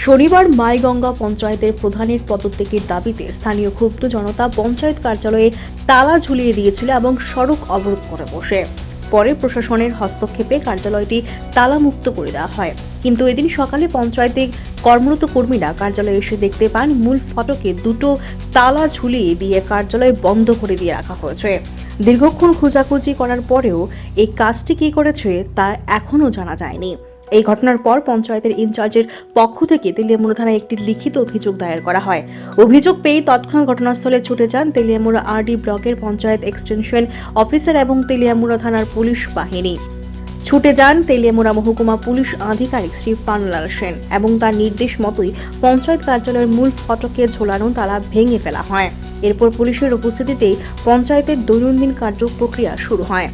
শনিবার মাইগঙ্গা পঞ্চায়েতের প্রধানের পদত্যাগের দাবিতে স্থানীয় ক্ষুব্ধ জনতা পঞ্চায়েত কার্যালয়ে তালা ঝুলিয়ে দিয়েছিল এবং সড়ক অবরোধ করে বসে। পরে প্রশাসনের হস্তক্ষেপে কার্যালয়টি তালামুক্ত করে দেওয়া হয়। কিন্তু এদিন সকালে পঞ্চায়েতে কর্মরত কর্মীরা কার্যালয়ে এসে দেখতে পান, মূল ফটকে দুটো তালা ঝুলিয়ে দিয়ে কার্যালয় বন্ধ করে দিয়ে রাখা হয়েছে। দীর্ঘক্ষণ খোঁজাখুঁজি করার পরেও এই কাজটি কী করেছে তা এখনও জানা যায়নি। এই ঘটনার পর পঞ্চায়েতের ইনচার্জের পক্ষ থেকে তেলিয়ামুড়া থানায় একটি লিখিত অভিযোগ দায়ের করা হয়। অভিযোগ পেয়ে তৎক্ষণাৎ ঘটনাস্থলে ছুটে যান তেলিয়ামুড়া আরডি ব্লকের পঞ্চায়েত এক্সটেনশন অফিসার এবং তেলিয়ামুড়া থানার পুলিশ বাহিনী। ছুটে যান তেলিয়ামুড়া মহকুমা পুলিশ আধিকারিক শ্রী পানলাল সেন এবং তার নির্দেশ মতোই পঞ্চায়েত কার্যালয়ের মূল ফটকে ঝোলানো তালা ভেঙে ফেলা হয়। এরপর পুলিশের উপস্থিতিতেই পঞ্চায়েতের দৈনন্দিন কার্য প্রক্রিয়া শুরু হয়।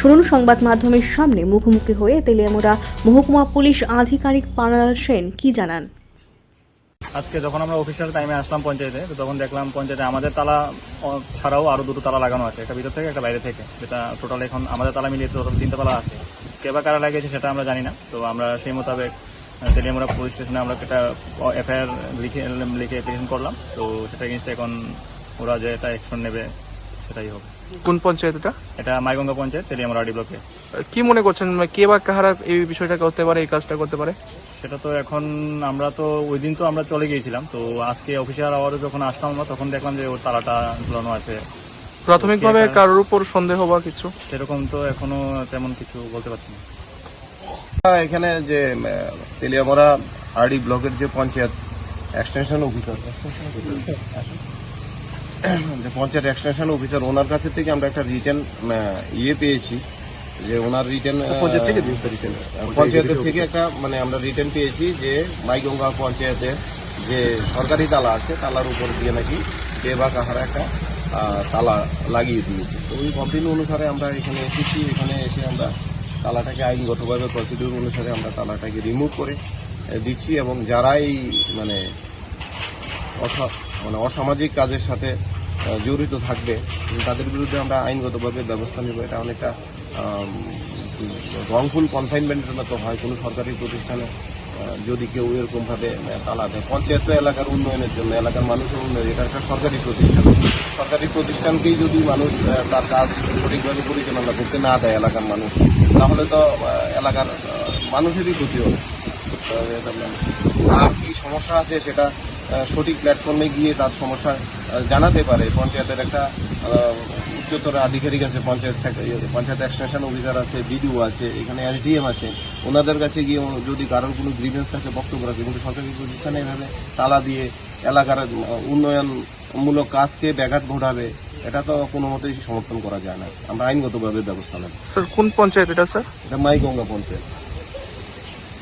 শুনুন সংবাদ মাধ্যমের সামনে মুখোমুখি হয়ে তেলিয়ামুড়া মহকুমা পুলিশ আধিকারিক পানলাল সেন কি জানান? আজকে যখন আমরা অফিসিয়াল টাইমে আসলাম পঞ্চায়েতে, তো তখন দেখলাম পঞ্চায়েতে আমাদের তালা ছাড়াও আরও দুটো তালা লাগানো আছে, একটা ভিতর থেকে, একটা বাইরে থেকে। যেটা টোটাল এখন আমাদের তালা মিলিয়ে টোটাল তিনটা তালা আছে। কে বা কারা লাগিয়েছে সেটা আমরা জানি না। তো আমরা সেই মোতাবেক তেলিয়ামুড়া পুলিশ স্টেশনে আমরা একটা এফআইআর লিখে লিখে পেশেন্ট করলাম। তো সেটা এগেনস্ট এখন ওরা যে এটা অ্যাকশন নেবে সেটাই হবে। কোন পঞ্চায়েত এটা? এটা মাইগঙ্গা পঞ্চায়েত তেলিয়ামুড়া আডি ব্লকে। কি মনে করছেন মানে কে বা কাহারা এই বিষয়টা করতে পারে এই কাজটা করতে পারে? সেটা তো এখন আমরা তো ওই দিন তো আমরা চলে গিয়েছিলাম তো আজকে অফিসিয়াল আওয়ারে যখন আসলাম আমরা তখন দেখলাম যে ওর তালাটা ঝুলানো আছে। প্রাথমিকভাবে কারোর উপর সন্দেহ বা কিছু? সেরকম তো এখনও তেমন কিছু বলতে পারছি না। এখানে যে তেলিয়ামরা আরডি ব্লকের যে পঞ্চায়েত এক্সটেনশন অফিসার যে পঞ্চায়েত এক্সটেনশন অফিসার ওনার কাছে থেকে আমরা একটা রিটার্ন ইয়ে পেয়েছি যে ওনার রিটার্ন পঞ্চায়েতের থেকে একটা মানে আমরা রিটার্ন পেয়েছি যে মাইগঙ্গা পঞ্চায়েতের যে সরকারি তালা আছে তালার উপর দিয়ে নাকি কে বা কাহারা একটা তালা লাগিয়ে দিয়েছে। তো ওই কমপ্লেন অনুসারে আমরা এখানে এসেছি এখানে এসে আমরা তালাটাকে আইনগতভাবে প্রসিডিউর অনুসারে আমরা তালাটাকে রিমুভ করে দিচ্ছি এবং যারা এই মানে অসা- মানে অসামাজিক কাজের সাথে জড়িত থাকবে। তাদের বিরুদ্ধে আমরা আইনগতভাবে ব্যবস্থা নেব। এটা অনেকটা রংফুল কনফাইনমেন্টের মতো হয় কোনো সরকারি প্রতিষ্ঠানে যদি কেউ এরকমভাবে তালা দেয়। পঞ্চায়েত এলাকার উন্নয়নের জন্য, এলাকার মানুষের উন্নয়ন, এটা একটা সরকারি প্রতিষ্ঠান। সরকারি প্রতিষ্ঠানকেই যদি মানুষ তার কাজ সঠিকভাবে পরিচালনা করতে না দেয় এলাকার মানুষ, তাহলে তো এলাকার মানুষেরই ক্ষতি হবে। আর কি সমস্যা আছে সেটা সঠিক প্ল্যাটফর্মে গিয়ে তার সমস্যা জানাতে পারে। পঞ্চায়েতের একটা উচ্চতর আধিকারিক আছে panchayat secretary panchayat extension officer আছে বিডিও আছে এখানে এসডিএম আছে। ওনাদের কাছে গিয়ে যদি কারোর কোনো গ্রিভেন্স থাকে বক্তব্য রাখে কিন্তু সরকারি প্রতিষ্ঠানে এভাবে তালা দিয়ে এলাকার উন্নয়নমূলক কাজকে ব্যাঘাত ঘটাবে এটা তো কোনো মতেই সমর্থন করা যায় না। আমরা আইনগতভাবে ব্যবস্থা নেব। স্যার কোন পঞ্চায়েত এটা স্যার এটা মাইগঙ্গা পঞ্চায়েত।